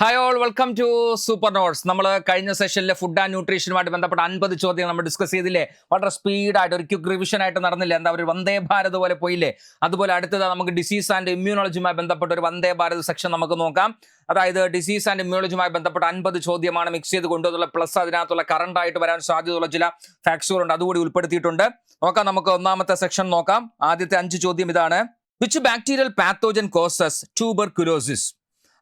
Hi all welcome to super notes നമ്മൾ കഴിഞ്ഞ സെഷനിലെ food and ന്യൂട്രീഷനുമായിട്ട് ബന്ധപ്പെട്ട അൻപത് ചോദ്യങ്ങൾ നമ്മൾ ഡിസ്കസ് ചെയ്തില്ലേ? വളരെ സ്പീഡായിട്ട് ഒരു ക്യുക്ക് റിവിഷൻ ആയിട്ട് നടന്നില്ലേ? എന്താ ഒരു വന്ദേ ഭാരത് പോലെ പോയില്ലേ? അതുപോലെ അടുത്തത് നമുക്ക് ഡിസീസ് ആൻഡ് ഇമ്മ്യൂണോളജിയുമായി ബന്ധപ്പെട്ട ഒരു വന്ദേ ഭാരത് സെക്ഷൻ നമുക്ക് നോക്കാം. അതായത് ഡിസീസ് ആൻഡ് ഇമ്മ്യൂണോളജിയുമായി ബന്ധപ്പെട്ട അൻപത് ചോദ്യമാണ് മിക്സ് ചെയ്ത് കൊണ്ടുവന്നുള്ള പ്ലസ് അതിനകത്തുള്ള കറണ്ട് ആയിട്ട് വരാൻ സാധ്യതയുള്ള ചില ഫാക്സുകളുണ്ട് അതുകൂടി ഉൾപ്പെടുത്തിയിട്ടുണ്ട്. നോക്കാം നമുക്ക് ഒന്നാമത്തെ സെക്ഷൻ നോക്കാം. ആദ്യത്തെ അഞ്ച് ചോദ്യം ഇതാണ്. Which bacterial pathogen causes tuberculosis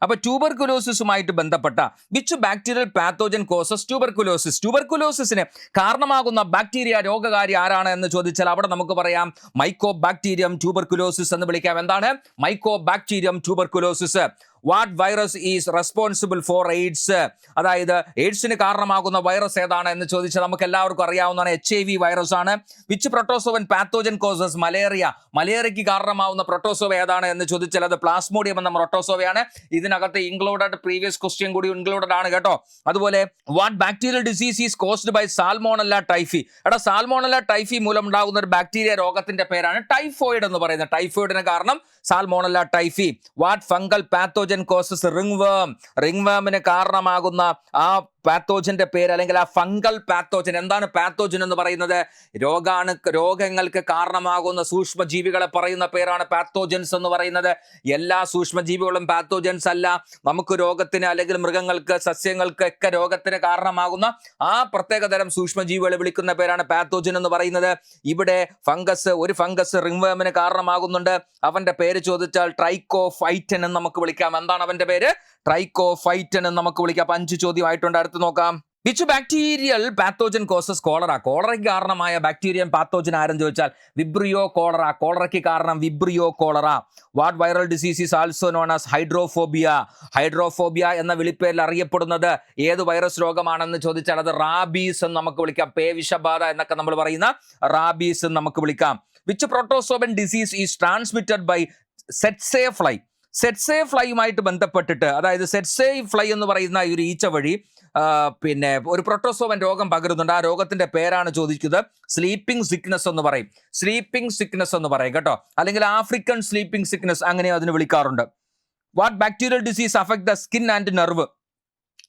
അപ്പൊ ട്യൂബർകുലോസിസുമായിട്ട് ബന്ധപ്പെട്ട which bacterial pathogen causes tuberculosis ട്യൂബർകുലോസിസിന് കാരണമാകുന്ന ബാക്ടീരിയ രോഗകാരി ആരാണ് എന്ന് ചോദിച്ചാൽ അവിടെ നമുക്ക് പറയാം മൈക്കോ ബാക്ടീരിയം ട്യൂബർകുലോസിസ് എന്ന് വിളിക്കാം. എന്താണ്? Mycobacterium tuberculosis what virus is responsible for AIDS അതായത് എയ്ഡ്സിന് കാരണമാകുന്ന വൈറസ് ഏതാണ് എന്ന് ചോദിച്ചാൽ നമുക്ക് എല്ലാവർക്കും അറിയാവുന്നതാണ് എച്ച് ഐ വി വൈറസ് ആണ്. Which protozoan pathogen causes malaria മലേറിയയ്ക്ക് കാരണമാവുന്ന പ്രൊട്ടോസോവ ഏതാണ് എന്ന് ചോദിച്ചാൽ അത് പ്ലാസ്മോഡിയം എന്ന പ്രൊട്ടോസോവയാണ് ഇതിനകത്ത് ഇൻക്ലൂഡഡ് പ്രീവിയസ് ക്വസ്റ്റ്യൻ കൂടി ഇൻക്ലൂഡഡ് ആണ് കേട്ടോ. അതുപോലെ what bacterial disease is caused by salmonella typhi എടാ സാൽമോണല്ല ടൈഫി മൂലം ഉണ്ടാകുന്ന ഒരു ബാക്ടീരിയ രോഗത്തിന്റെ പേരാണ് ടൈഫോയിഡ് എന്ന് പറയുന്നത്. ടൈഫോയിഡിന് കാരണം salmonella typhi what fungal pathogen causes ringworm ringworm വേമിന് കാരണമാകുന്ന ആ പാത്തോജന്റെ പേര് അല്ലെങ്കിൽ ആ ഫംഗൽ പാത്തോജൻ എന്താണ് പാത്തോജൻ എന്ന് പറയുന്നത്? രോഗാണു രോഗങ്ങൾക്ക് കാരണമാകുന്ന സൂക്ഷ്മജീവികളെ പറയുന്ന പേരാണ് പാത്തോജൻസ് എന്ന് പറയുന്നത്. എല്ലാ സൂക്ഷ്മജീവികളും പാത്തോജൻസ് അല്ല. നമുക്ക് രോഗത്തിന് അല്ലെങ്കിൽ മൃഗങ്ങൾക്ക് സസ്യങ്ങൾക്ക് ഒക്കെ രോഗത്തിന് കാരണമാകുന്ന ആ പ്രത്യേകതരം സൂക്ഷ്മജീവികളെ വിളിക്കുന്ന പേരാണ് പാത്തോജൻ എന്ന് പറയുന്നത്. ഇവിടെ ഫംഗസ് ഒരു ഫംഗസ് റിംവേമിന് കാരണമാകുന്നുണ്ട്. അവന്റെ പേര് ചോദിച്ചാൽ ട്രൈക്കോ ഫൈറ്റൻ എന്ന് നമുക്ക് വിളിക്കാം. എന്താണ് അവന്റെ പേര്? ട്രൈക്കോ ഫൈറ്റൻ എന്ന് നമുക്ക് വിളിക്കാം. അപ്പൊ അഞ്ച് ചോദ്യമായിട്ടുണ്ട് അടുത്ത് നോക്കാം. Which bacterial pathogen causes cholera കോളറയ്ക്ക് കാരണമായ ബാക്ടീരിയൻ പാത്തോജൻ ആരെന്ന് ചോദിച്ചാൽ വിബ്രിയോ കോളറ കോളറയ്ക്ക് കാരണം Vibrio cholera what viral disease is also known as hydrophobia hydrophobia എന്ന വിളിപ്പേരിൽ അറിയപ്പെടുന്നത് ഏത് വൈറസ് രോഗമാണെന്ന് ചോദിച്ചാൽ അത് റാബീസ് എന്ന് നമുക്ക് വിളിക്കാം. പേ വിഷബാധ എന്നൊക്കെ നമ്മൾ പറയുന്ന റാബീസ് എന്ന് നമുക്ക് വിളിക്കാം. Which protozoan disease is transmitted by tsetse fly tsetse ഫ്ലൈയുമായിട്ട് ബന്ധപ്പെട്ടിട്ട് അതായത് സെറ്റ്സേ ഫ്ലൈ എന്ന് പറയുന്ന ഈ ഒരു ഈച്ച വഴി പിന്നെ ഒരു പ്രൊട്ടോസോവൻ രോഗം പകരുന്നുണ്ട്. ആ രോഗത്തിന്റെ പേരാണ് ചോദിക്കുന്നത് സ്ലീപ്പിംഗ് സിക്നസ് എന്ന് പറയും. സ്ലീപ്പിംഗ് സിക്നസ് എന്ന് പറയും കേട്ടോ. അല്ലെങ്കിൽ ആഫ്രിക്കൻ സ്ലീപ്പിംഗ് സിക്നസ് അങ്ങനെ അതിന് വിളിക്കാറുണ്ട്. What bacterial disease affect the skin and nerve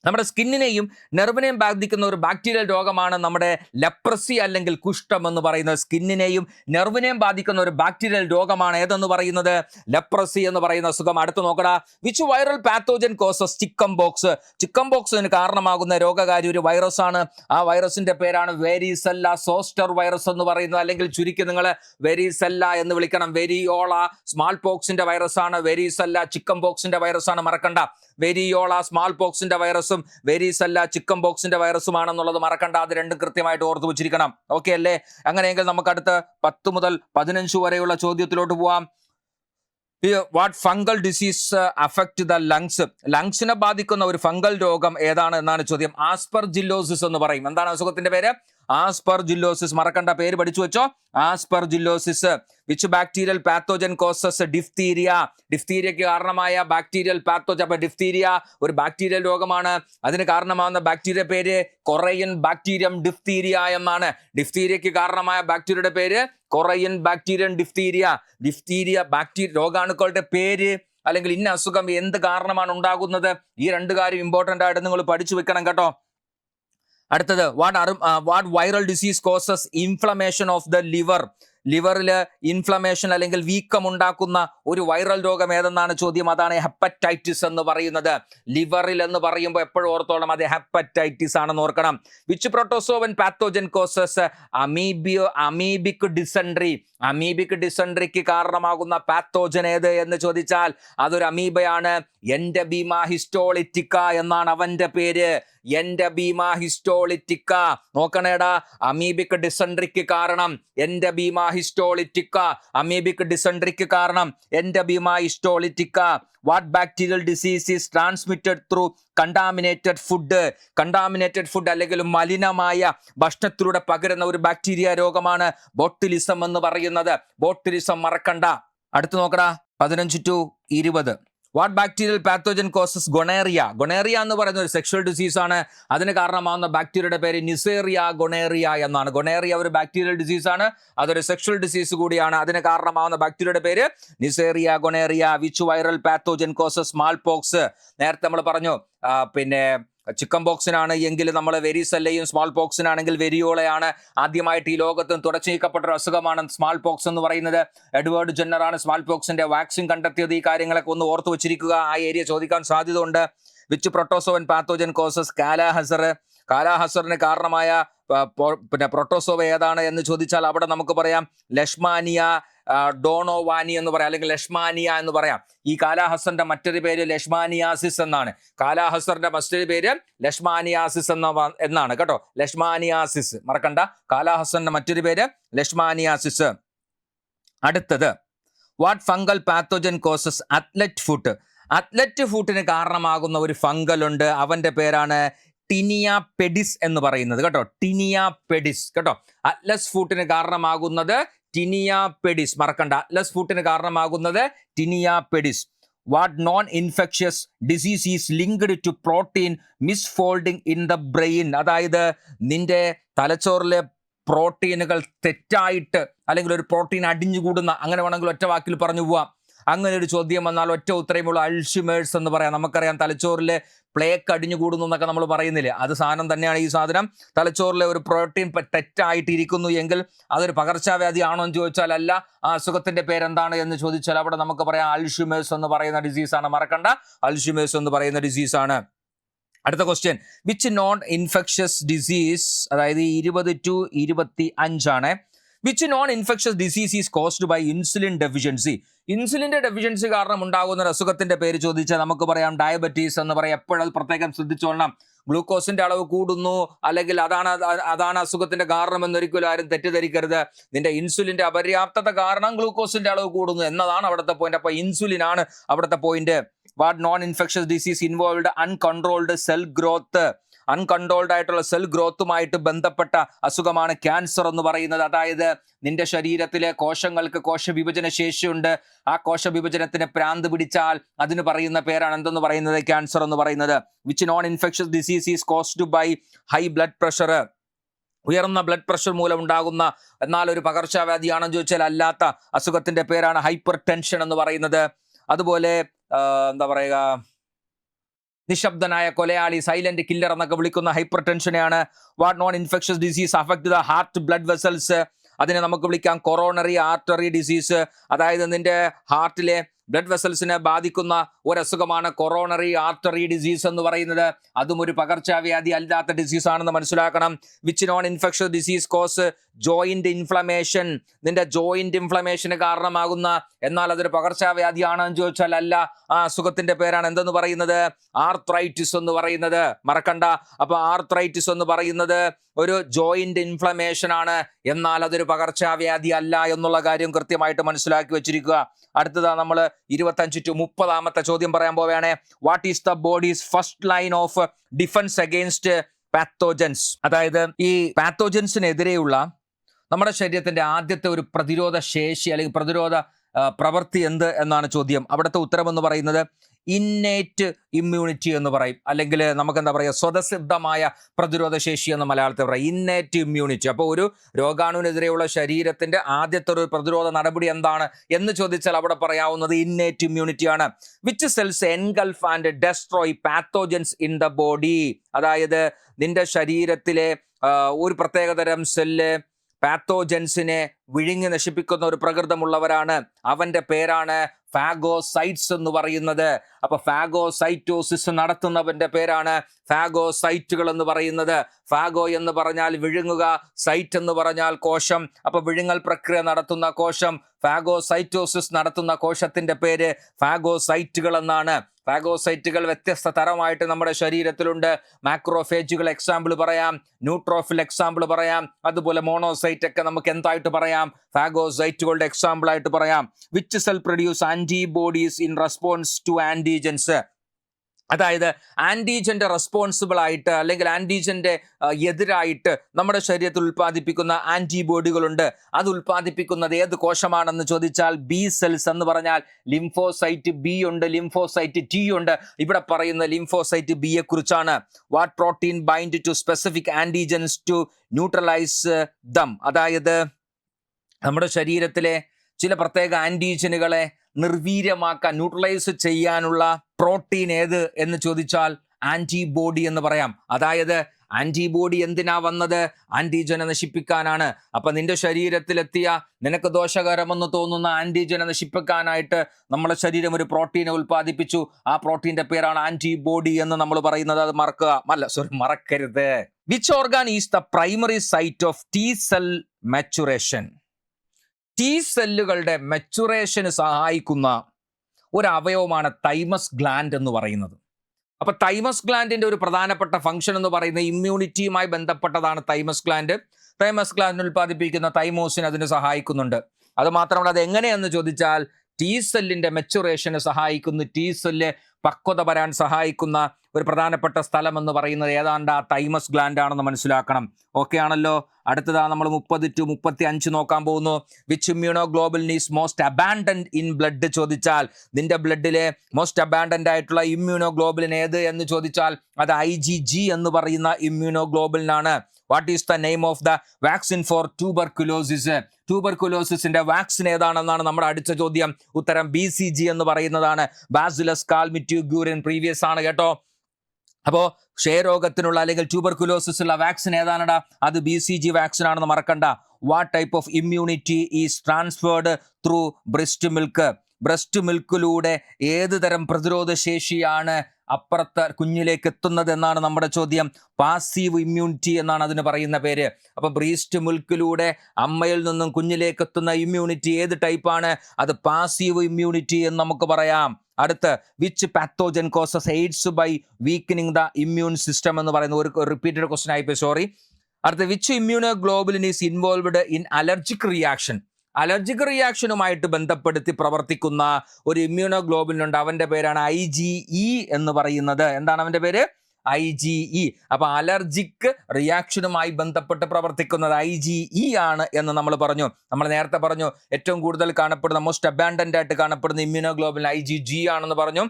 നമ്മുടെ സ്കിന്നിനെയും നെർവിനെയും ബാധിക്കുന്ന ഒരു ബാക്ടീരിയൽ രോഗമാണ് നമ്മുടെ ലെപ്രസി അല്ലെങ്കിൽ കുഷ്ഠം എന്ന് പറയുന്നത് സ്കിന്നിനെയും നെർവിനെയും ബാധിക്കുന്ന ഒരു ബാക്ടീരിയൽ രോഗമാണ്. ഏതെന്ന് പറയുന്നത്? ലെപ്രസി എന്ന് പറയുന്ന അസുഖം. അടുത്ത് നോക്കടാ. Which viral pathogen causes chickenpox chicken ബോക്സിന് കാരണമാകുന്ന രോഗകാരി ഒരു വൈറസാണ് ആ വൈറസിന്റെ പേരാണ് വെരിസെല്ല സോസ്റ്റർ വൈറസ് എന്ന് പറയുന്നത്. അല്ലെങ്കിൽ ചുരുക്കി നിങ്ങൾ വെരിസെല്ല എന്ന് വിളിക്കണം. വെരിയോള സ്മാൾ പോക്സിന്റെ വൈറസാണ് വെരിസെല്ല ചിക്കൻ ബോക്സിന്റെ വൈറസാണ് മറക്കണ്ട. വെരിയോള സ്മാൾ പോക്സിന്റെ വൈറസും വെരീസല്ല ചിക്കൻ ബോക്സിന്റെ വൈറസുമാണെന്നുള്ളത് മറക്കണ്ട. അത് രണ്ടും കൃത്യമായിട്ട് ഓർത്തു വെച്ചിരിക്കണം. ഓക്കെ അല്ലേ? അങ്ങനെയെങ്കിൽ നമുക്ക് അടുത്ത് പത്ത് മുതൽ പതിനഞ്ച് വരെയുള്ള ചോദ്യത്തിലോട്ട് പോവാം. What fungal disease affect the lungs ലങ്സിനെ ബാധിക്കുന്ന ഒരു ഫംഗൽ രോഗം ഏതാണ് എന്നാണ് ചോദ്യം. ആസ്പർ ജില്ലോസിസ് എന്ന് പറയും. എന്താണ് അസുഖത്തിന്റെ പേര്? ആസ്പർ ജില്ലോസിസ് മറക്കണ്ട പേര് പഠിച്ചു വെച്ചോ. Aspergillosis which bacterial pathogen causes diphtheria ഡിഫ്തീരിയക്ക് കാരണമായ ബാക്ടീരിയൽ പാത്തോജൻ അപ്പൊ ഡിഫ്തീരിയ ഒരു ബാക്ടീരിയൽ രോഗമാണ്. അതിന് കാരണമാകുന്ന ബാക്ടീരിയ പേര് കൊറയൻ ബാക്ടീരിയം ഡിഫ്തീരിയ എന്നാണ്. ഡിഫ്തീരിയക്ക് കാരണമായ ബാക്ടീരിയയുടെ പേര് കൊറയൻ ബാക്ടീരിയൻ ഡിഫ്തീരിയ ഡിഫ്തീരിയ ബാക്ടീരിയ രോഗാണുക്കളുടെ പേര് അല്ലെങ്കിൽ ഇന്ന അസുഖം എന്ത് കാരണമാണ് ഉണ്ടാകുന്നത്? ഈ രണ്ട് കാര്യം ഇമ്പോർട്ടന്റ് ആയിട്ട് നിങ്ങൾ പഠിച്ചു വെക്കണം കേട്ടോ. അടുത്തത് what what viral disease causes inflammation of the liver ലിവറിൽ inflammation അല്ലെങ്കിൽ വീക്കം ഉണ്ടാക്കുന്ന ഒരു വൈറൽ രോഗം ഏതെന്നാണ് ചോദ്യം. അതാണ് ഹെപ്പറ്റൈറ്റിസ് എന്ന് പറയുന്നത്. ലിവറിൽ എന്ന് പറയുമ്പോൾ എപ്പോഴും ഓർത്തോളം അത് ഹെപ്പറ്റൈറ്റിസ് ആണെന്ന് ഓർക്കണം. Which protozoan pathogen causes അമീബിയോ amoebic dysentery amoebic ഡിസൻട്രിക്ക് കാരണമാകുന്ന പാത്തോജൻ ഏത് എന്ന് ചോദിച്ചാൽ അതൊരു അമീബയാണ് എന്റെ ബീമ ഹിസ്റ്റോളിറ്റിക്ക എന്നാണ് അവന്റെ പേര്. എന്റെ ബീമ ഹിസ്റ്റോളിറ്റിക്ക നോക്കണേടാ അമീബിക് ഡിസൻട്രിക്ക് കാരണം എന്റെ ബീമ ഹിസ്റ്റോളിറ്റിക്ക അമീബിക് ഡിസെൻട്രിക്ക് കാരണം. എന്റെ Bima histolytica what bacterial disease is transmitted through contaminated food contaminated food അല്ലെങ്കിൽ മലിനമായ ഭക്ഷണത്തിലൂടെ പകരുന്ന ഒരു ബാക്ടീരിയ രോഗമാണ് ബോട്ടിലിസം എന്ന് പറയുന്നത്. ബോട്ടിലിസം മറക്കണ്ട. അടുത്ത് നോക്കടാ പതിനഞ്ച് ടു ഇരുപത്. What bacterial pathogen causes gonorrhoea gonorrhoea എന്ന് പറയുന്ന ഒരു സെക്ഷൽ ഡിസീസ് ആണ്. അതിന് കാരണമാകുന്ന ബാക്ടീരിയയുടെ പേര് നിസേറിയ ഗൊണേറിയ എന്നാണ്. ഗൊണേറിയ ഒരു ബാക്ടീരിയൽ ഡിസീസ് ആണ്. അതൊരു സെക്ഷൽ ഡിസീസ് കൂടിയാണ്. അതിന് കാരണമാകുന്ന ബാക്ടീരിയയുടെ പേര് Neisseria gonorrhoea which viral pathogen causes smallpox നേരത്തെ നമ്മൾ പറഞ്ഞു പിന്നെ ചിക്കൻ ബോക്സിനാണ് എങ്കിൽ നമ്മൾ വെരിസല്ലയും സ്മാൾ പോക്സിനാണെങ്കിൽ വെരിയോളയാണ് ആദ്യമായിട്ട് ഈ ലോകത്ത് തുടച്ചു നീക്കപ്പെട്ട ഒരു അസുഖമാണ് സ്മാൾ പോക്സ് എന്ന് പറയുന്നത്. എഡ്വേർഡ് ജെന്നറാണ് സ്മാൾ പോക്സിന്റെ വാക്സിൻ കണ്ടെത്തിയത്. ഈ കാര്യങ്ങളൊക്കെ ഒന്ന് ഓർത്തു വെച്ചിരിക്കുക. ആ ഏരിയ ചോദിക്കാൻ സാധ്യത ഉണ്ട് which protozoan pathogen causes kala-azar. കാലാഹസറിന് കാരണമായ പിന്നെ പ്രൊട്ടോസോവ ഏതാണ് എന്ന് ചോദിച്ചാൽ അവിടെ നമുക്ക് പറയാം ലഷ്മാനിയ ഡോണോവാനി എന്ന് പറയാം അല്ലെങ്കിൽ ലഷ്മാനിയ എന്ന് പറയാം. ഈ കാലാഹസറിന്റെ മറ്റൊരു പേര് ലഷ്മാനിയാസിസ് എന്നാണ്. കാലാഹസറിന്റെ മറ്റൊരു പേര് ലഷ്മാനിയാസിസ് എന്ന എന്നാണ് കേട്ടോ. ലഷ്മാനിയാസിസ്. മറക്കണ്ട. കാലാഹസറിന്റെ മറ്റൊരു പേര് ലഷ്മാനിയാസിസ്. അടുത്തത്. What fungal pathogen causes athlete foot athlete ഫുട്ടിന് കാരണമാകുന്ന ഒരു ഫംഗൽ ഉണ്ട്. അവന്റെ പേരാണ് ടിനിയ പെഡിസ് എന്ന് പറയുന്നത് കേട്ടോ. ടിനിയ പെഡിസ് കേട്ടോ. അറ്റ്ലസ് ഫുട്ടിന് കാരണമാകുന്നത് ടിനിയ പെഡിസ്. മറക്കണ്ട. ലെസ് ഫുട്ടിന് കാരണമാകുന്നത് Tinea pedis. What non infectious disease is linked to protein misfolding in the brain അതായത് നിന്റെ തലച്ചോറിലെ പ്രോട്ടീനുകൾ തെറ്റായിട്ട് അല്ലെങ്കിൽ ഒരു പ്രോട്ടീൻ അടിഞ്ഞുകൂടുന്ന അങ്ങനെ വേണമെങ്കിൽ ഒറ്റ വാക്കിൽ പറഞ്ഞു പോവാം. അങ്ങനെ ഒരു ചോദ്യം വന്നാൽ ഒറ്റ ഉത്തരമുള്ള അൾഷിമേഴ്സ് എന്ന് പറയാം. നമുക്കറിയാം തലച്ചോറിലെ പ്ലേക്ക് അടിഞ്ഞുകൂടുന്നു എന്നൊക്കെ നമ്മൾ പറയുന്നില്ല? അത് സാധനം തന്നെയാണ് ഈ സാധനം. തലച്ചോറിലെ ഒരു പ്രോട്ടീൻ തെറ്റായിട്ടിരിക്കുന്നു തെറ്റായിട്ട് എങ്കിൽ അതൊരു പകർച്ചവ്യാധി ആണോ എന്ന് ചോദിച്ചാൽ അല്ല ആ അസുഖത്തിന്റെ പേരെന്താണ് എന്ന് ചോദിച്ചാൽ അവിടെ നമുക്ക് പറയാം അൾഷിമേഴ്സ് എന്ന് പറയുന്ന ഡിസീസാണ് മറക്കണ്ട. അൾഷിമേഴ്സ് എന്ന് പറയുന്ന ഡിസീസാണ് അടുത്ത question which non infectious disease അതായത് ഇരുപത് ടു ഇരുപത്തി അഞ്ചാണ് which non infectious disease is caused by insulin deficiency ഇൻസുലിന്റെ deficiency കാരണം ഉണ്ടാകുന്ന ഒരു അസുഖത്തിന്റെ പേര് ചോദിച്ചാൽ നമുക്ക് പറയാം ഡയബറ്റീസ് എന്ന് പറയാം. എപ്പോഴത് പ്രത്യേകം ശ്രദ്ധിച്ചോളണം ഗ്ലൂക്കോസിന്റെ അളവ് കൂടുന്നു അല്ലെങ്കിൽ അതാണ് അത് അതാണ് അസുഖത്തിന്റെ കാരണം എന്നൊരിക്കലും ആരും തെറ്റിദ്ധരിക്കരുത്. നിന്റെ ഇൻസുലിന്റെ അപര്യാപ്തത കാരണം ഗ്ലൂക്കോസിന്റെ അളവ് കൂടുന്നു എന്നതാണ് അവിടുത്തെ പോയിന്റ് അപ്പൊ ഇൻസുലിൻ ആണ് അവിടുത്തെ point what non infectious disease involved uncontrolled cell growth uncontrolled ആയിട്ടുള്ള സെൽ ഗ്രോത്തുമായിട്ട് ബന്ധപ്പെട്ട അസുഖമാണ് ക്യാൻസർ എന്ന് പറയുന്നത്. അതായത് നിന്റെ ശരീരത്തിലെ കോശങ്ങൾക്ക് കോശവിഭജന ശേഷിയുണ്ട്. ആ കോശ വിഭജനത്തിന് പ്രാന്ത് പിടിച്ചാൽ അതിന് പറയുന്ന പേരാണ് എന്തെന്ന് പറയുന്നത്? ക്യാൻസർ എന്ന് പറയുന്നത്. Which non infectious disease is caused by high blood pressure ഉയർന്ന ബ്ലഡ് പ്രഷർ മൂലം ഉണ്ടാകുന്ന എന്നാൽ ഒരു പകർച്ചവ്യാധിയാണെന്ന് ചോദിച്ചാൽ അല്ലാത്ത അസുഖത്തിന്റെ പേരാണ് ഹൈപ്പർ ടെൻഷൻ എന്ന് പറയുന്നത്. അതുപോലെ എന്താ പറയുക നിശബ്ദനായ കൊലയാളി സൈലന്റ് കില്ലർ എന്നൊക്കെ വിളിക്കുന്ന ഹൈപ്പർ ടെൻഷനെയാണ് what non infectious disease affect the heart blood vessels അതിനെ നമുക്ക് വിളിക്കാം കൊറോണറി ആർട്ടറി ഡിസീസ് അതായത് നിന്റെ ഹാർട്ടിലെ ബ്ലഡ് വെസൽസിനെ ബാധിക്കുന്ന ഒരു അസുഖമാണ് കൊറോണറി ആർട്ടറി ഡിസീസ് എന്ന് പറയുന്നത്. അതും ഒരു പകർച്ചവ്യാധി അല്ലാത്ത ഡിസീസ് ആണെന്ന് മനസ്സിലാക്കണം. Which non infection disease cause joint inflammation നിന്റെ ജോയിന്റ് ഇൻഫ്ലമേഷന് കാരണമാകുന്ന എന്നാൽ അതൊരു പകർച്ചവ്യാധിയാണോ എന്ന് ചോദിച്ചാൽ അല്ല. ആ അസുഖത്തിന്റെ പേരാണ് എന്തെന്ന് പറയുന്നത്? ആർത്രൈറ്റിസ് എന്ന് പറയുന്നത്. മറക്കണ്ട. അപ്പൊ ആർത്രൈറ്റിസ് എന്ന് പറയുന്നത് ഒരു ജോയിന്റ് ഇൻഫ്ലമേഷൻ ആണ്. എന്നാൽ അതൊരു പകർച്ചവ്യാധി അല്ല എന്നുള്ള കാര്യം കൃത്യമായിട്ട് മനസ്സിലാക്കി വെച്ചിരിക്കുക. അടുത്തതാ നമ്മൾ ഇരുപത്തഞ്ച് ടു മുപ്പതാമത്തെ ചോദ്യം പറയാൻ പോവുകയാണ്. What is the body's first line of defence against pathogens അതായത് ഈ പാത്തോജൻസിനെതിരെയുള്ള നമ്മുടെ ശരീരത്തിന്റെ ആദ്യത്തെ ഒരു പ്രതിരോധ ശേഷി അല്ലെങ്കിൽ പ്രതിരോധ പ്രവൃത്തി എന്ത് എന്നാണ് ചോദ്യം. അവിടുത്തെ ഉത്തരം എന്ന് പറയുന്നത് ഇന്നേറ്റ് ഇമ്മ്യൂണിറ്റി എന്ന് പറയും. അല്ലെങ്കിൽ നമുക്ക് എന്താ പറയുക സ്വതസിദ്ധമായ പ്രതിരോധ ശേഷി എന്ന് മലയാളത്തിൽ പറയും. ഇന്നേറ്റ് ഇമ്മ്യൂണിറ്റി അപ്പോൾ ഒരു രോഗാണുവിനെതിരെയുള്ള ശരീരത്തിന്റെ ആദ്യത്തെ ഒരു പ്രതിരോധ നടപടി എന്താണ് എന്ന് ചോദിച്ചാൽ അവിടെ പറയാവുന്നത് ഇന്നേറ്റ് ഇമ്മ്യൂണിറ്റി ആണ്. Which cells engulf and destroy pathogens in the body അതായത് നിന്റെ ശരീരത്തിലെ ഒരു പ്രത്യേകതരം സെല്ല് പാത്തോജൻസിനെ വിഴുങ്ങി നശിപ്പിക്കുന്ന ഒരു പ്രകൃതമുള്ളവരാണ്. അവന്റെ പേരാണ് ഫാഗോസൈറ്റ്സ് എന്ന് പറയുന്നത്. അപ്പൊ ഫാഗോസൈറ്റോസിസ് നടത്തുന്നവന്റെ പേരാണ് ഫാഗോസൈറ്റുകൾ എന്ന് പറയുന്നത്. ഫാഗോ എന്ന് പറഞ്ഞാൽ വിഴുങ്ങുക സൈറ്റ് എന്ന് പറഞ്ഞാൽ കോശം. അപ്പൊ വിഴുങ്ങൽ പ്രക്രിയ നടത്തുന്ന കോശം ഫാഗോസൈറ്റോസിസ് നടത്തുന്ന കോശത്തിന്റെ പേര് ഫാഗോസൈറ്റുകൾ എന്നാണ്. ഫാഗോസൈറ്റുകൾ വ്യത്യസ്ത തരമായിട്ട് നമ്മുടെ ശരീരത്തിലുണ്ട്. മാക്രോഫേജുകൾ എക്സാമ്പിൾ പറയാം ന്യൂട്രോഫിൽ എക്സാമ്പിൾ പറയാം അതുപോലെ മോണോസൈറ്റ് ഒക്കെ നമുക്ക് എന്തായിട്ട് പറയാം? ഫാഗോസൈറ്റുകളുടെ എക്സാമ്പിൾ ആയിട്ട് പറയാം. Which cell produce antibodies in response to antigens അതായത് ആന്റിജന്റെ റെസ്പോൺസിബിൾ ആയിട്ട് അല്ലെങ്കിൽ ആന്റിജന്റെ എതിരായിട്ട് നമ്മുടെ ശരീരത്തിൽ ഉൽപ്പാദിപ്പിക്കുന്ന ആന്റിബോഡികളുണ്ട് അത് ഉൽപ്പാദിപ്പിക്കുന്നത് ഏത് കോശമാണെന്ന് ചോദിച്ചാൽ ബി സെൽസ് എന്ന് പറഞ്ഞാൽ ലിംഫോസൈറ്റ് ബി ഉണ്ട് ലിംഫോസൈറ്റ് ടി ഉണ്ട്. ഇവിടെ പറയുന്ന ലിംഫോസൈറ്റ് ബിയെ കുറിച്ചാണ് what protein bind to specific antigens to neutralise them അതായത് നമ്മുടെ ശരീരത്തിലെ ചില പ്രത്യേക ആന്റിജനുകളെ നിർവീര്യമാക്കാൻ ന്യൂട്രലൈസ് ചെയ്യാനുള്ള പ്രോട്ടീൻ ഏത് എന്ന് ചോദിച്ചാൽ ആന്റിബോഡി എന്ന് പറയാം. അതായത് ആന്റിബോഡി എന്തിനാ വന്നത്? ആന്റിജനെ നശിപ്പിക്കാനാണ്. അപ്പൊ നിന്റെ ശരീരത്തിലെത്തിയ നിനക്ക് ദോഷകരമെന്ന് തോന്നുന്ന ആന്റിജനെ നശിപ്പിക്കാനായിട്ട് നമ്മുടെ ശരീരം ഒരു പ്രോട്ടീനെ ഉൽപ്പാദിപ്പിച്ചു. ആ പ്രോട്ടീന്റെ പേരാണ് ആന്റിബോഡി എന്ന് നമ്മൾ പറയുന്നത്. അത് മറക്കുക. അല്ല സോറി മറക്കരുത്. Which organ is the primary site of T cell maturation T സെല്ലുകളുടെ മെച്ചുറേഷന് സഹായിക്കുന്ന ഒരു അവയവമാണ് തൈമസ് ഗ്ലാൻഡ് എന്ന് പറയുന്നത്. അപ്പോൾ തൈമസ് ഗ്ലാൻഡിന്റെ ഒരു പ്രധാനപ്പെട്ട ഫംഗ്ഷൻ എന്ന് പറയുന്നത് ഇമ്മ്യൂണിറ്റിയുമായി ബന്ധപ്പെട്ടതാണ് തൈമസ് ഗ്ലാൻഡ് തൈമസ് ഗ്ലാൻഡ് ഉൽപ്പാദിപ്പിക്കുന്ന തൈമോസിൻ അതിന് സഹായിക്കുന്നുണ്ട്. അത് മാത്രമല്ല അത് എങ്ങനെയെന്ന് ചോദിച്ചാൽ ടി സെല്ലിന്റെ മെച്ചുറേഷന് സഹായിക്കുന്നു. ടി സെല്ല് പക്വത വരാൻ സഹായിക്കുന്ന ഒരു പ്രധാനപ്പെട്ട സ്ഥലം എന്ന് പറയുന്നത് ഏതാണ്ട് ആ തൈമസ് ഗ്ലാൻഡ് ആണെന്ന് മനസ്സിലാക്കണം. ഓക്കെ ആണല്ലോ? അടുത്തതാ നമ്മൾ മുപ്പത് ടു മുപ്പത്തി അഞ്ച് നോക്കാൻ പോകുന്നു. Which immunoglobulins most abundant in blood ചോദിച്ചാൽ നിന്റെ ബ്ലഡിലെ മോസ്റ്റ് അബാൻഡൻഡ് ആയിട്ടുള്ള ഇമ്മ്യൂണോ ഗ്ലോബലിൻ ഏത് എന്ന് ചോദിച്ചാൽ അത് ഐ ജി ജി എന്ന് പറയുന്ന ഇമ്മ്യൂണോ ഗ്ലോബലിനാണ് what is the name of the vaccine for tuberculosis ട്യൂബർകുലോസിന്റെ vaccine ഏതാണെന്നാണ് നമ്മുടെ അടുത്ത ചോദ്യം. ഉത്തരം ബി സി ജി എന്ന് പറയുന്നതാണ്. ബാസിലസ് കാൽമിറ്റ്യൂ ഗ്യൂരിൻ പ്രീവിയസ് ആണ് കേട്ടോ. അപ്പോ ക്ഷയരോഗത്തിനുള്ള അല്ലെങ്കിൽ ട്യൂബർക്കുലോസിസ് ഉള്ള വാക്സിൻ ഏതാണടാ? അത് ബി സി ജി വാക്സിൻ ആണെന്ന് മറക്കണ്ട. What type of immunity is transferred through breast milk breast മിൽക്കിലൂടെ ഏത് തരം പ്രതിരോധ ശേഷിയാണ് അപ്പുറത്ത് കുഞ്ഞിലേക്ക് എത്തുന്നത് എന്നാണ് നമ്മുടെ ചോദ്യം. പാസീവ് ഇമ്മ്യൂണിറ്റി എന്നാണ് അതിന് പറയുന്ന പേര്. അപ്പൊ ബ്രീസ്റ്റ് മിൽക്കിലൂടെ അമ്മയിൽ നിന്നും കുഞ്ഞിലേക്ക് എത്തുന്ന ഇമ്മ്യൂണിറ്റി ഏത് ടൈപ്പാണ് അത് പാസീവ് ഇമ്മ്യൂണിറ്റി എന്ന് നമുക്ക് പറയാം. അടുത്ത് which pathogen causes AIDS by weakening the immune system എന്ന് പറയുന്ന ഒരു റിപ്പീറ്റഡ് ക്വസ്റ്റൻ ആയിപ്പോയി സോറി അടുത്ത which immunoglobulin is involved in allergic reaction allergic റിയാക്ഷനുമായിട്ട് ബന്ധപ്പെടുത്തി പ്രവർത്തിക്കുന്ന ഒരു ഇമ്മ്യൂണോ ഉണ്ട് അവന്റെ പേരാണ് ഐ ജി ഇ എന്ന് പറയുന്നത്. എന്താണ് അവന്റെ പേര്? I G E. അപ്പൊ അലർജിക് റിയാക്ഷനുമായി ബന്ധപ്പെട്ട് പ്രവർത്തിക്കുന്നത് ഐ ജി ഇ ആണ് എന്ന് നമ്മൾ പറഞ്ഞു. നമ്മൾ നേരത്തെ പറഞ്ഞു ഏറ്റവും കൂടുതൽ കാണപ്പെടുന്ന മോസ്റ്റ് അബാൻഡന്റ് ആയിട്ട് കാണപ്പെടുന്ന ഇമ്മ്യൂണോഗ്ലോബിൻ ഐ ജി ജി ആണെന്ന് പറഞ്ഞു.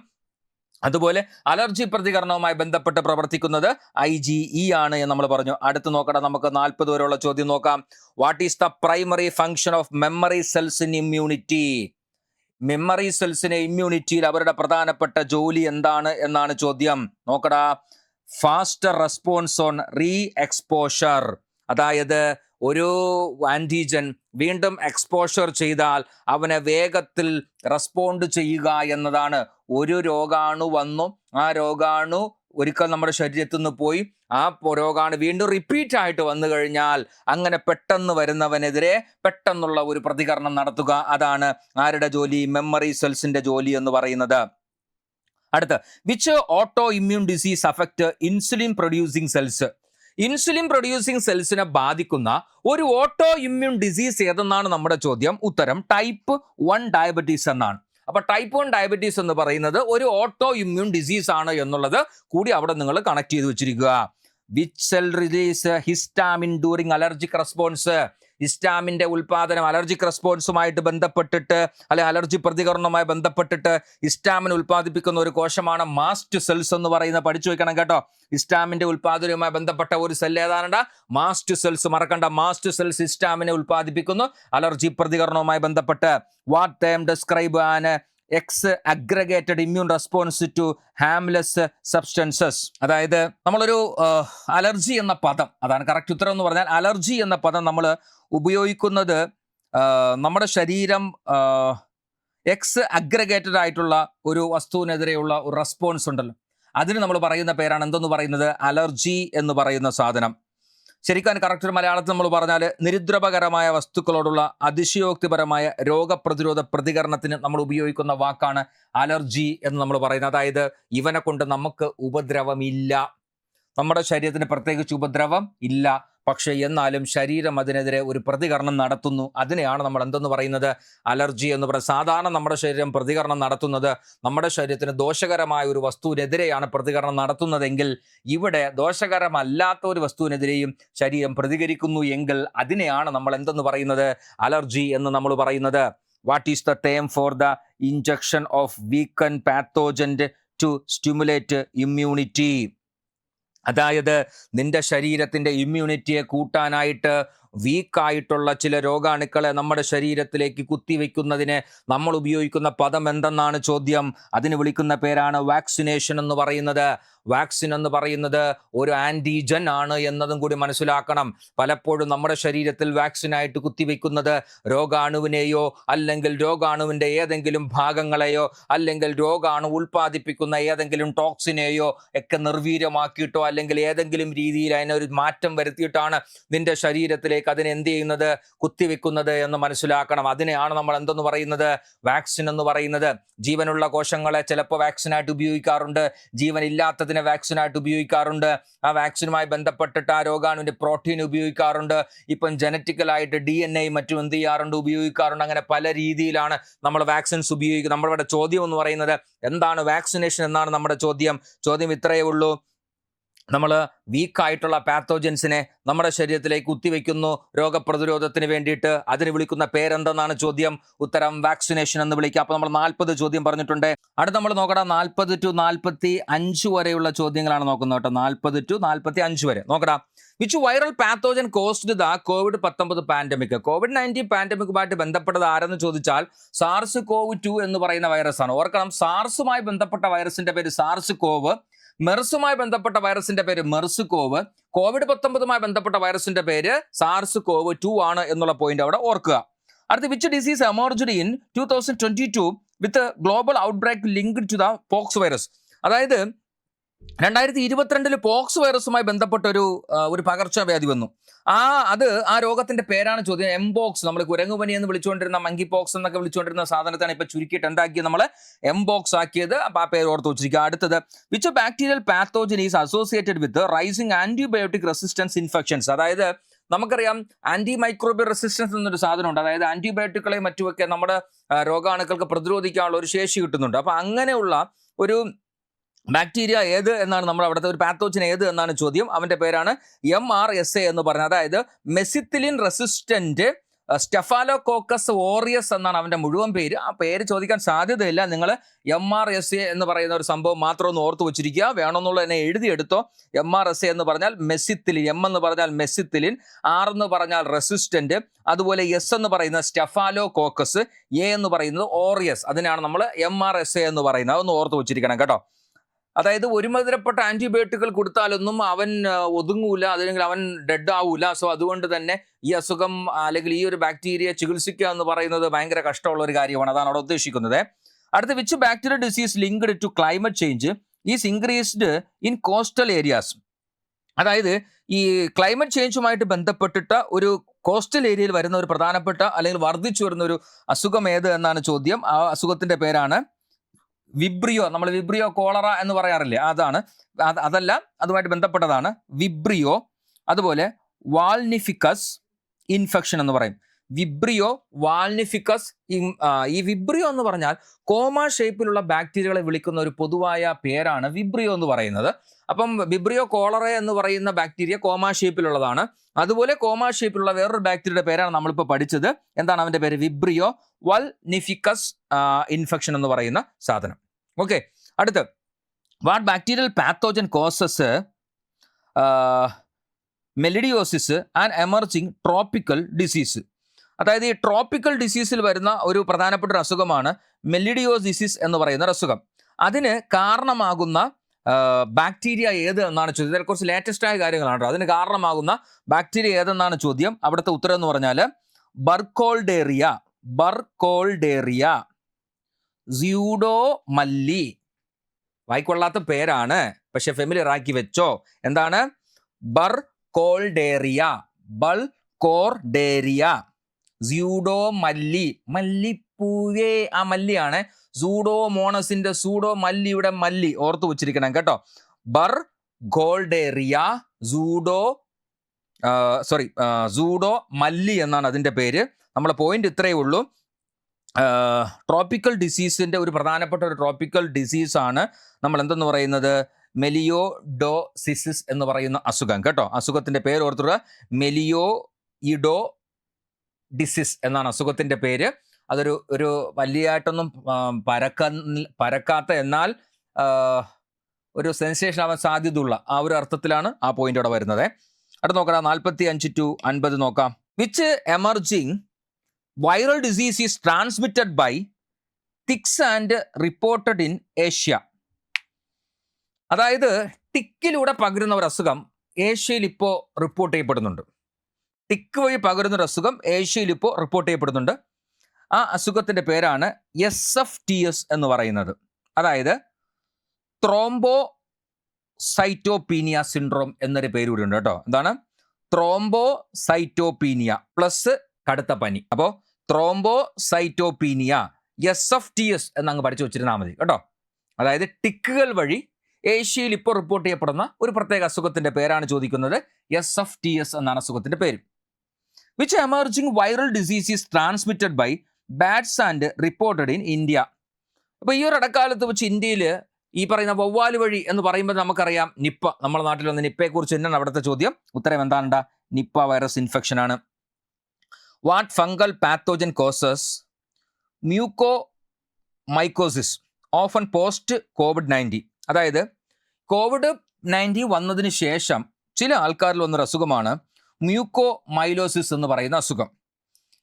അതുപോലെ അലർജി പ്രതികരണവുമായി ബന്ധപ്പെട്ട് പ്രവർത്തിക്കുന്നത് ഐ ജി ഇ ആണ് എന്ന് നമ്മൾ പറഞ്ഞു. അടുത്ത് നോക്കണം നമുക്ക് നാൽപ്പത് വരെയുള്ള ചോദ്യം നോക്കാം. What is the primary function of memory cells in immunity memory സെൽസിനെ ഇമ്മ്യൂണിറ്റിയിൽ അവരുടെ പ്രധാനപ്പെട്ട ജോലി എന്താണ് എന്നാണ് ചോദ്യം. നോക്കടാ faster response on re exposure അതായത് ഒരു ആന്റിജൻ വീണ്ടും എക്സ്പോഷർ ചെയ്താൽ അവനെ വേഗത്തിൽ റെസ്പോണ്ട് ചെയ്യുക എന്നതാണ്. ഒരു രോഗാണു വന്നു. ആ രോഗാണു ഒരിക്കൽ നമ്മുടെ ശരീരത്തിൽ നിന്ന് പോയി. ആ രോഗാണു വീണ്ടും റിപ്പീറ്റ് ആയിട്ട് വന്നു കഴിഞ്ഞാൽ അങ്ങനെ പെട്ടെന്ന് വരുന്നവനെതിരെ പെട്ടെന്നുള്ള ഒരു പ്രതികരണം നടത്തുക. അതാണ് ആരുടെ ജോലി? മെമ്മറി സെൽസിന്റെ ജോലി എന്ന് പറയുന്നത്. അടുത്ത് which autoimmune disease affect insulin producing cells insulin producing സെൽസിനെ ബാധിക്കുന്ന ഒരു ഓട്ടോ ഇമ്മ്യൂൺ ഡിസീസ് ഏതെന്നാണ് നമ്മുടെ ചോദ്യം? ഉത്തരം ടൈപ്പ് വൺ ഡയബറ്റീസ് എന്നാണ്. അപ്പൊ ടൈപ്പ് വൺ ഡയബറ്റീസ് എന്ന് പറയുന്നത് ഒരു ഓട്ടോ ഇമ്മ്യൂൺ ഡിസീസ് ആണ് എന്നുള്ളത് കൂടി അവിടെ നിങ്ങൾ കണക്ട് ചെയ്ത് വെച്ചിരിക്കുക. Which cell release histamine during allergic response ഹിസ്റ്റാമിന്റെ ഉൽപാദനം അലർജിക് റെസ്പോൺസുമായിട്ട് ബന്ധപ്പെട്ടിട്ട് അല്ലെ അലർജി പ്രതികരണവുമായി ബന്ധപ്പെട്ടിട്ട് ഹിസ്റ്റാമിൻ ഉൽപ്പാദിപ്പിക്കുന്ന ഒരു കോശമാണ് മാസ്റ്റ് സെൽസ് എന്ന് പറയുന്ന പഠിച്ചു വെക്കണം കേട്ടോ. ഹിസ്റ്റാമിന്റെ ഉൽപാദനവുമായി ബന്ധപ്പെട്ട ഒരു സെൽ ഏതാണ്ട്? മാസ്റ്റ് സെൽസ് മറക്കണ്ട. മാസ്റ്റ് സെൽസ് ഹിസ്റ്റാമിനെ ഉൽപ്പാദിപ്പിക്കുന്നു അലർജി പ്രതികരണവുമായി ബന്ധപ്പെട്ട്. What term describe an exaggerated immune response to harmless substances അതായത് നമ്മളൊരു അലർജി എന്ന പദം അതാണ് കറക്റ്റ് ഉത്തരം എന്ന് പറഞ്ഞാൽ അലർജി എന്ന പദം നമ്മൾ ഉപയോഗിക്കുന്നത് നമ്മുടെ ശരീരം എക്സ് അഗ്രഗേറ്റഡ് ആയിട്ടുള്ള ഒരു വസ്തുവിനെതിരെയുള്ള ഒരു റെസ്പോൺസ് ഉണ്ടല്ലോ. അതിന് നമ്മൾ പറയുന്ന പേരാണ് എന്തെന്ന് പറയുന്നത്? അലർജി എന്ന് പറയുന്ന സാധനം. ശരിക്കും കറക്റ്റ് മലയാളത്തിൽ നമ്മൾ പറഞ്ഞാൽ നിരുദ്രവകരമായ വസ്തുക്കളോടുള്ള അതിശയോക്തിപരമായ രോഗപ്രതിരോധ പ്രതികരണത്തിന് നമ്മൾ ഉപയോഗിക്കുന്ന വാക്കാണ് അലർജി എന്ന് നമ്മൾ പറയുന്നത്. അതായത് ഇവനെ കൊണ്ട് നമുക്ക് ഉപദ്രവമില്ല. നമ്മുടെ ശരീരത്തിന് പ്രത്യേകിച്ച് ഉപദ്രവം ഇല്ല. പക്ഷേ എന്നാലും ശരീരം അതിനെതിരെ ഒരു പ്രതികരണം നടത്തുന്നു. അതിനെയാണ് നമ്മൾ എന്തെന്ന് പറയുന്നത്? അലർജി എന്ന് പറയുന്നത്. സാധാരണ നമ്മുടെ ശരീരം പ്രതികരണം നടത്തുന്നത് നമ്മുടെ ശരീരത്തിന് ദോഷകരമായ ഒരു വസ്തുവിനെതിരെയാണ് പ്രതികരണം നടത്തുന്നതെങ്കിൽ ഇവിടെ ദോഷകരമല്ലാത്ത ഒരു വസ്തുവിനെതിരെയും ശരീരം പ്രതികരിക്കുന്നു എങ്കിൽ അതിനെയാണ് നമ്മൾ എന്തെന്ന് പറയുന്നത്? അലർജി എന്ന് നമ്മൾ പറയുന്നത്. What is the term for the injection of weakened pathogens to stimulate immunity അതായത് നിന്റെ ശരീരത്തിന്റെ ഇമ്മ്യൂണിറ്റിയെ കൂട്ടാനായിട്ട് വീക്കായിട്ടുള്ള ചില രോഗാണുക്കളെ നമ്മുടെ ശരീരത്തിലേക്ക് കുത്തിവെക്കുന്നതിന് നമ്മൾ ഉപയോഗിക്കുന്ന പദം എന്തെന്നാണ് ചോദ്യം? അതിന് വിളിക്കുന്ന പേരാണ് വാക്സിനേഷൻ എന്ന് പറയുന്നത്. വാക്സിൻ എന്ന് പറയുന്നത് ഒരു ആന്റിജൻ ആണ് എന്നതും കൂടി മനസ്സിലാക്കണം. പലപ്പോഴും നമ്മുടെ ശരീരത്തിൽ വാക്സിനായിട്ട് കുത്തിവെക്കുന്നത് രോഗാണുവിനെയോ അല്ലെങ്കിൽ രോഗാണുവിന്റെ ഏതെങ്കിലും ഭാഗങ്ങളെയോ അല്ലെങ്കിൽ രോഗാണു ഉൽപ്പാദിപ്പിക്കുന്ന ഏതെങ്കിലും ടോക്സിനെയോ ഒക്കെ നിർവീര്യമാക്കിയിട്ടോ അല്ലെങ്കിൽ ഏതെങ്കിലും രീതിയിൽ അതിനൊരു മാറ്റം വരുത്തിയിട്ടാണ് നിന്റെ ശരീരത്തിലേക്ക് അതിനെ എന്ത് ചെയ്യുന്നത്? കുത്തിവെക്കുന്നത് എന്ന് മനസ്സിലാക്കണം. അതിനെയാണ് നമ്മൾ എന്തെന്ന് പറയുന്നത്? വാക്സിൻ എന്ന് പറയുന്നത്. ജീവനുള്ള കോശങ്ങളെ ചിലപ്പോൾ വാക്സിനായിട്ട് ഉപയോഗിക്കാറുണ്ട്. ജീവനില്ലാത്തതിനെ വാക്സിനായിട്ട് ഉപയോഗിക്കാറുണ്ട്. ആ വാക്സിനുമായി ബന്ധപ്പെട്ടിട്ട് ആ രോഗാണുവിന്റെ പ്രോട്ടീൻ ഉപയോഗിക്കാറുണ്ട്. ഇപ്പം ജനറ്റിക്കലായിട്ട് ഡി എൻ എ മറ്റും എന്ത് ചെയ്യാറുണ്ട്? ഉപയോഗിക്കാറുണ്ട്. അങ്ങനെ പല രീതിയിലാണ് നമ്മൾ വാക്സിൻസ് ഉപയോഗിക്കുന്നത്. നമ്മളിവിടെ ചോദ്യം എന്ന് പറയുന്നത് എന്താണ് വാക്സിനേഷൻ എന്നാണ് നമ്മുടെ ചോദ്യം. ചോദ്യം ഇത്രയേ ഉള്ളൂ. നമ്മൾ വീക്കായിട്ടുള്ള പാത്തോജൻസിനെ നമ്മുടെ ശരീരത്തിലേക്ക് കുത്തിവെക്കുന്നു. രോഗപ്രതിരോധത്തിന് വേണ്ടിയിട്ട് അതിന് വിളിക്കുന്ന പേരെന്തെന്നാണ് ചോദ്യം? ഉത്തരം വാക്സിനേഷൻ എന്ന് വിളിക്കുക അപ്പോൾ നമ്മൾ നാൽപ്പത് ചോദ്യം പറഞ്ഞിട്ടുണ്ട്. അടുത്ത നമ്മൾ നോക്കടാ നാൽപ്പത് ടു നാൽപ്പത്തി അഞ്ച് വരെയുള്ള ചോദ്യങ്ങളാണ് നോക്കുന്നത് കേട്ടോ. നാൽപ്പത് ടു നാൽപ്പത്തി അഞ്ച് വരെ. നോക്കടാ which viral pathogen caused the COVID പത്തൊമ്പത് പാൻഡമിക് കോവിഡ് നയന്റീൻ പാൻഡമിക്കുമായിട്ട് ബന്ധപ്പെട്ടത് ആരെന്ന് ചോദിച്ചാൽ സാർസ് കോവ് ടു എന്ന് പറയുന്ന വൈറസ് ആണ്. ഓർക്കണം സാർസുമായി ബന്ധപ്പെട്ട വൈറസിന്റെ പേര് സാർസ് കോവ് മെർസുമായി ബന്ധപ്പെട്ട വൈറസിന്റെ പേര് മെർസ് കോവ് കോവിഡ് പത്തൊമ്പതുമായി ബന്ധപ്പെട്ട വൈറസിന്റെ പേര് സാർസ് കോവ് ടു ആണ് എന്നുള്ള പോയിന്റ് അവിടെ ഓർക്കുക. അടുത്ത which disease emerged in two thousand twenty two with global outbreak linked to the pox virus അതായത് രണ്ടായിരത്തി ഇരുപത്തിരണ്ടിൽ പോക്സ് വൈറസുമായി ബന്ധപ്പെട്ട ഒരു ഒരു പകർച്ചവ്യാധി വന്നു. ആ അത് ആ രോഗത്തിന്റെ പേരാണ് ചോദ്യം. എംബോക്സ് നമ്മൾ കുരങ്ങുപനി എന്ന് വിളിച്ചുകൊണ്ടിരുന്ന മങ്കി പോക്സ് എന്നൊക്കെ വിളിച്ചുകൊണ്ടിരുന്ന സാധനത്താണ് ഇപ്പൊ ചുരുക്കിയിട്ട് എന്താക്കിയത് നമ്മൾ എംബോക്സ് ആക്കിയത്. അപ്പൊ ആ പേര് ഓർത്ത് വെച്ചിരിക്കുക. അടുത്തത് which bacterial pathogen is associated with rising antibiotic resistance infections അതായത് നമുക്കറിയാം ആന്റി മൈക്രോബിയൽ റെസിസ്റ്റൻസ് എന്നൊരു സാധനമുണ്ട്. അതായത് ആന്റിബയോട്ടിക്കുകളെയും മറ്റുമൊക്കെ നമ്മുടെ രോഗാണുക്കൾക്ക് പ്രതിരോധിക്കാനുള്ള ഒരു ശേഷി കിട്ടുന്നുണ്ട്. അപ്പൊ അങ്ങനെയുള്ള ഒരു ബാക്ടീരിയ ഏത് എന്നാണ് നമ്മൾ അവിടുത്തെ ഒരു പാത്തോജൻ ഏത് എന്നാണ് ചോദ്യം. അവന്റെ പേരാണ് എം ആർ എസ് എ എന്ന് പറഞ്ഞത് അതായത് മെസിത്തിലിൻ റെസിസ്റ്റന്റ് സ്റ്റെഫാലോകോക്കസ് ഓറിയസ് എന്നാണ് അവന്റെ മുഴുവൻ പേര്. ആ പേര് ചോദിക്കാൻ സാധ്യതയില്ല. നിങ്ങൾ എം ആർ എസ് എ എന്ന് പറയുന്ന ഒരു സംഭവം മാത്രം ഒന്ന് ഓർത്ത് വെച്ചിരിക്കുക. വേണമെന്നുള്ള എന്നെ എഴുതിയെടുത്തോ. എം ആർ എസ് എ എന്ന് പറഞ്ഞാൽ മെസിത്തിലിൻ എം എന്ന് പറഞ്ഞാൽ മെസിത്തിലിൻ ആർ എന്ന് പറഞ്ഞാൽ റെസിസ്റ്റന്റ് അതുപോലെ എസ് എന്ന് പറയുന്ന സ്റ്റെഫാലോ കോക്കസ് എ എന്ന് പറയുന്നത് ഓറിയസ് അതിനാണ് നമ്മൾ എം ആർ എസ് എ എന്ന് പറയുന്നത്. അതൊന്ന് ഓർത്ത് വെച്ചിരിക്കണം കേട്ടോ. അതായത് ഒരുമാതിരപ്പെട്ട ആന്റിബയോട്ടിക്കുകൾ കൊടുത്താലൊന്നും അവൻ ഒതുങ്ങൂല അതല്ലെങ്കിൽ അവൻ ഡെഡ് ആവൂല. സോ അതുകൊണ്ട് തന്നെ ഈ അസുഖം അല്ലെങ്കിൽ ഈ ഒരു ബാക്ടീരിയ ചികിത്സിക്കുക എന്ന് പറയുന്നത് ഭയങ്കര കഷ്ടമുള്ള ഒരു കാര്യമാണ്. അതാണ് അവിടെ ഉദ്ദേശിക്കുന്നത്. അടുത്ത which bacteria disease linked to climate change is increased in coastal areas അതായത് ഈ ക്ലൈമറ്റ് ചേഞ്ചുമായിട്ട് ബന്ധപ്പെട്ടിട്ട ഒരു കോസ്റ്റൽ ഏരിയയിൽ വരുന്ന ഒരു പ്രധാനപ്പെട്ട അല്ലെങ്കിൽ വർദ്ധിച്ചു വരുന്ന ഒരു അസുഖം ഏത് എന്നാണ് ചോദ്യം. ആ അസുഖത്തിന്റെ പേരാണ് വിബ്രിയോ നമ്മൾ വിബ്രിയോ കോളറ എന്ന് പറയാറില്ലേ? അതാണ്. അതെല്ലാം അതുമായിട്ട് ബന്ധപ്പെട്ടതാണ്. വിബ്രിയോ അതുപോലെ വാൾനിഫിക്കസ് ഇൻഫെക്ഷൻ എന്ന് പറയും. വിബ്രിയോ വാൾനിഫിക്കസ് ഈ വിബ്രിയോ എന്ന് പറഞ്ഞാൽ കോമ ഷേപ്പിലുള്ള ബാക്ടീരിയകളെ വിളിക്കുന്ന ഒരു പൊതുവായ പേരാണ് വിബ്രിയോ എന്ന് പറയുന്നത്. അപ്പം വിബ്രിയോ കോളറ എന്ന് പറയുന്ന ബാക്ടീരിയ കോമ ഷേപ്പിലുള്ളതാണ്. അതുപോലെ കോമ ഷേപ്പിലുള്ള വേറൊരു ബാക്ടീരിയയുടെ പേരാണ് നമ്മളിപ്പോൾ പഠിച്ചത്. എന്താണ് അവന്റെ പേര്? വിബ്രിയോ വൽ നിഫിക്കസ് ഇൻഫെക്ഷൻ എന്ന് പറയുന്ന സാധനം. ഓക്കെ അടുത്ത്. What bacterial pathogen causes melioidosis and emerging tropical disease അതായത് ഈ ട്രോപ്പിക്കൽ ഡിസീസിൽ വരുന്ന ഒരു പ്രധാനപ്പെട്ട ഒരു അസുഖമാണ് മെലിഡിയോസ് ഡിസീസ് എന്ന് പറയുന്ന ഒരു അസുഖം. അതിന് കാരണമാകുന്ന ബാക്ടീരിയ ഏത് എന്നാണ് ചോദ്യം. കുറച്ച് ലേറ്റസ്റ്റ് ആയ കാര്യങ്ങളാണ്. അതിന് കാരണമാകുന്ന ബാക്ടീരിയ ഏതെന്നാണ് ചോദ്യം? അവിടുത്തെ ഉത്തരം എന്ന് പറഞ്ഞാൽ ബർക്കോൾഡേറിയ. ബർക്കോൾഡേറിയ. സ്യൂഡോ മല്ലി വായിക്കൊള്ളാത്ത പേരാണ്. പക്ഷെ ഫെമിലിയർ ആക്കി വെച്ചോ. എന്താണ്? ബർ കോൾഡേറിയ ബൾ കോർഡേറിയ സ്യൂഡോ മല്ലി മല്ലിപ്പൂവേ. ആ മല്ലിയാണ് സൂഡോ മോണസിന്റെ സൂഡോ മല്ലിയുടെ മല്ലി. ഓർത്തു വെച്ചിരിക്കണം കേട്ടോ. Burkholderia pseudo sorry pseudomallei എന്നാണ് അതിന്റെ പേര്. നമ്മളെ പോയിന്റ് ഇത്രയേ ഉള്ളൂ. ട്രോപ്പിക്കൽ ഡിസീസിന്റെ ഒരു പ്രധാനപ്പെട്ട ഒരു ട്രോപ്പിക്കൽ ഡിസീസാണ് നമ്മൾ എന്തെന്ന് പറയുന്നത്? മെലിയോ എന്ന് പറയുന്ന അസുഖം. കേട്ടോ? അസുഖത്തിന്റെ പേര് ഓർത്തുക മെലിയോ ഇഡോ ഡിസിസ് എന്നാണ് അസുഖത്തിന്റെ പേര്. അതൊരു ഒരു വലിയായിട്ടൊന്നും പരക്ക പരക്കാത്ത എന്നാൽ ഒരു സെൻസേഷൻ ആവാൻ സാധ്യതയുള്ള ആ ഒരു അർത്ഥത്തിലാണ് ആ പോയിന്റ് അവിടെ വരുന്നത്. അടുത്ത് നോക്കാം നാൽപ്പത്തി അഞ്ച് ടു അൻപത് നോക്കാം. Which emerging viral disease is transmitted by ticks and reported in Asia അതായത് ടിക്കിലൂടെ പകരുന്ന ഒരു അസുഖം ഏഷ്യയിൽ ഇപ്പോൾ റിപ്പോർട്ട് ചെയ്യപ്പെടുന്നുണ്ട്. ടിക്ക് വഴി പകരുന്ന ഒരു അസുഖം ഏഷ്യയിൽ ഇപ്പോൾ റിപ്പോർട്ട് ചെയ്യപ്പെടുന്നുണ്ട്. ആ അസുഖത്തിന്റെ പേരാണ് എസ് എഫ് ടി എസ് എന്ന് പറയുന്നത്. അതായത് ത്രോംബോ സൈറ്റോപീനിയ സിൻഡ്രോം എന്നൊരു പേര് കൂടി ഉണ്ട് കേട്ടോ. എന്താണ്? ത്രോംബോ സൈറ്റോപീനിയ പ്ലസ് കടുത്ത പനി. അപ്പോൾ thrombocytopenia S F T S എന്നങ്ങ് പഠിച്ചു വെച്ചിരുന്നാൽ മതി കേട്ടോ. അതായത് ടിക്കുകൾ വഴി ഏഷ്യയിൽ ഇപ്പോൾ റിപ്പോർട്ട് ചെയ്യപ്പെടുന്ന ഒരു പ്രത്യേക അസുഖത്തിന്റെ പേരാണ് ചോദിക്കുന്നത് എസ് എഫ് ടി എസ് എന്നാണ് അസുഖത്തിന്റെ പേര്. Which emerging viral diseases transmitted by bats and reported in India അപ്പോൾ ഈ ഒരു ഇടക്കാലത്ത് വെച്ച് ഇന്ത്യയിൽ ഈ പറയുന്ന വവ്വാൽ വഴി എന്ന് പറയുമ്പോൾ നമുക്കറിയാം നിപ്പ. നമ്മുടെ നാട്ടിൽ വന്ന നിപ്പയെക്കുറിച്ച് തന്നെയാണ് അവിടുത്തെ ചോദ്യം? ഉത്തരം എന്താണ് നിപ്പ വൈറസ് ഇൻഫെക്ഷൻ ആണ്. What fungal pathogen causes mucormycosis often post COVID nineteen അതായത് കോവിഡ് നയന്റീൻ വന്നതിന് ശേഷം ചില ആൾക്കാരിൽ വന്നൊരു അസുഖമാണ് മ്യൂക്കോ മൈലോസിസ് എന്ന് പറയുന്ന അസുഖം.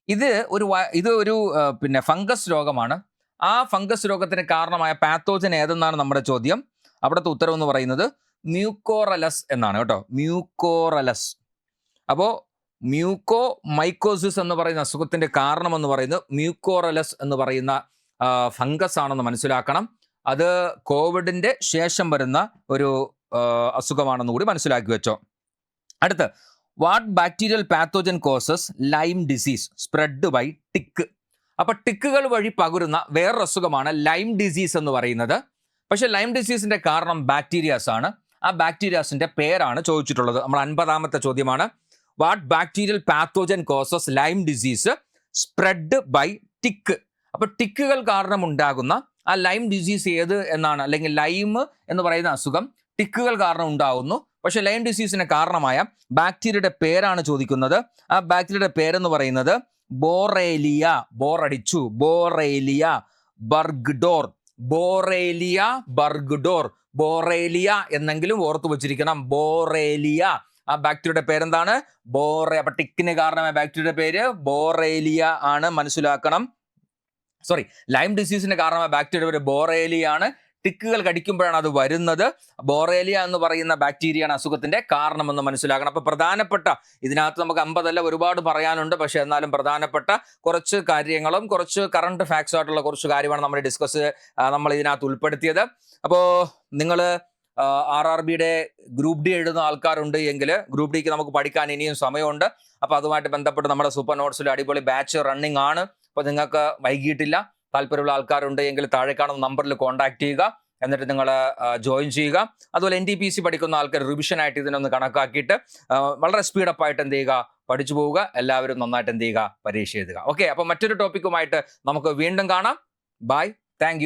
ഇത് ഒരു ഇത് ഒരു പിന്നെ ഫംഗസ് രോഗമാണ്. ആ ഫംഗസ് രോഗത്തിന് കാരണമായ പാത്തോജൻ ഏതെന്നാണ് നമ്മുടെ ചോദ്യം. അവിടുത്തെ ഉത്തരവ് എന്ന് പറയുന്നത് മ്യൂക്കോറലസ് എന്നാണ് കേട്ടോ. മ്യൂക്കോറലസ് അപ്പോൾ മ്യൂക്കോ മൈക്കോസിസ് എന്ന് പറയുന്ന അസുഖത്തിന്റെ കാരണം എന്ന് പറയുന്നത് മ്യൂക്കോറലസ് എന്ന് പറയുന്ന ഫംഗസ് ആണെന്ന് മനസ്സിലാക്കണം. അത് കോവിഡിന്റെ ശേഷം വരുന്ന ഒരു അസുഖമാണെന്ന് കൂടി മനസ്സിലാക്കി വെച്ചോ. അടുത്ത് what bacterial pathogen causes Lyme disease spread by tick അപ്പൊ ടിക്കുകൾ വഴി പകരുന്ന വേറൊരു അസുഖമാണ് ലൈം ഡിസീസ് എന്ന് പറയുന്നത്. പക്ഷെ ലൈം ഡിസീസിന്റെ കാരണം ബാക്ടീരിയാസ് ആണ്. ആ ബാക്ടീരിയാസിന്റെ പേരാണ് ചോദിച്ചിട്ടുള്ളത്. നമ്മൾ അൻപതാമത്തെ ചോദ്യമാണ്. What bacterial pathogen causes Lyme disease spread by tick അപ്പൊ ടിക്കുകൾ കാരണം ഉണ്ടാകുന്ന ആ ലൈം ഡിസീസ് ഏത് എന്നാണ്? അല്ലെങ്കിൽ ലൈം എന്ന് പറയുന്ന അസുഖം ടിക്കുകൾ കാരണം ഉണ്ടാകുന്നു പക്ഷെ ലൈം ഡിസീസിന് കാരണമായ ബാക്ടീരിയയുടെ പേരാണ് ചോദിക്കുന്നത്. ആ ബാക്ടീരിയയുടെ പേരെന്ന് പറയുന്നത് ബോറേലിയ ബോറടിച്ചു ബോറേലിയ ബർഗ്ഡോർ ബോറേലിയ ബർഗ്ഡോർ ബോറേലിയ എന്നെങ്കിലും ഓർത്തു വച്ചിരിക്കണം. ബോറേലിയ ആ ബാക്ടീരിയയുടെ പേരെന്താണ്? ബോറെ. അപ്പൊ ടിക്കിന് കാരണമായ ബാക്ടീരിയയുടെ പേര് ബോറേലിയ ആണ്. മനസ്സിലാക്കണം. സോറി ലൈം ഡിസീസിന് കാരണമായ ബാക്ടീരിയയുടെ പേര് ബോറേലിയ ആണ്. ടിക്കുകൾ കടിക്കുമ്പോഴാണ് അത് വരുന്നത്. ബോറേലിയ എന്ന് പറയുന്ന ബാക്ടീരിയയാണ് അസുഖത്തിന്റെ കാരണമെന്ന് മനസ്സിലാക്കണം. അപ്പൊ പ്രധാനപ്പെട്ട ഇതിനകത്ത് നമുക്ക് അമ്പതല്ല ഒരുപാട് പറയാനുണ്ട്. പക്ഷെ എന്നാലും പ്രധാനപ്പെട്ട കുറച്ച് കാര്യങ്ങളും കുറച്ച് കറണ്ട് ഫാക്ട്സ് ആയിട്ടുള്ള കുറച്ച് കാര്യമാണ് നമ്മൾ ഡിസ്കസ് നമ്മൾ ഇതിനകത്ത് ഉൾപ്പെടുത്തിയത്. അപ്പോൾ നിങ്ങൾ ആർ ആർ ബിയുടെ ഗ്രൂപ്പ് ഡി എഴുതുന്ന ആൾക്കാരുണ്ട് എങ്കിൽ ഗ്രൂപ്പ് ഡിക്ക് നമുക്ക് പഠിക്കാൻ ഇനിയും സമയമുണ്ട്. അപ്പോൾ അതുമായിട്ട് ബന്ധപ്പെട്ട് നമ്മുടെ സൂപ്പർ നോട്ട്സിൽ അടിപൊളി ബാച്ച് റണ്ണിങ് ആണ്. അപ്പോൾ നിങ്ങൾക്ക് വൈകിട്ടില്ല. താല്പര്യമുള്ള ആൾക്കാരുണ്ട് എങ്കിൽ താഴെ കാണുന്ന നമ്പറിൽ കോൺടാക്ട് ചെയ്യുക. എന്നിട്ട് നിങ്ങൾ ജോയിൻ ചെയ്യുക. അതുപോലെ എൻ ടി പി സി പഠിക്കുന്ന ആൾക്കാർ റിവിഷൻ ആയിട്ട് ഇതിനൊന്ന് കണക്കാക്കിയിട്ട് വളരെ സ്പീഡപ്പ് ആയിട്ട് എന്ത് ചെയ്യുക? പഠിച്ചു പോവുക. എല്ലാവരും നന്നായിട്ട് എന്ത് ചെയ്യുക? പരീക്ഷ എഴുതുക. ഓക്കെ അപ്പോൾ മറ്റൊരു ടോപ്പിക്കുമായിട്ട് നമുക്ക് വീണ്ടും കാണാം. Bye thank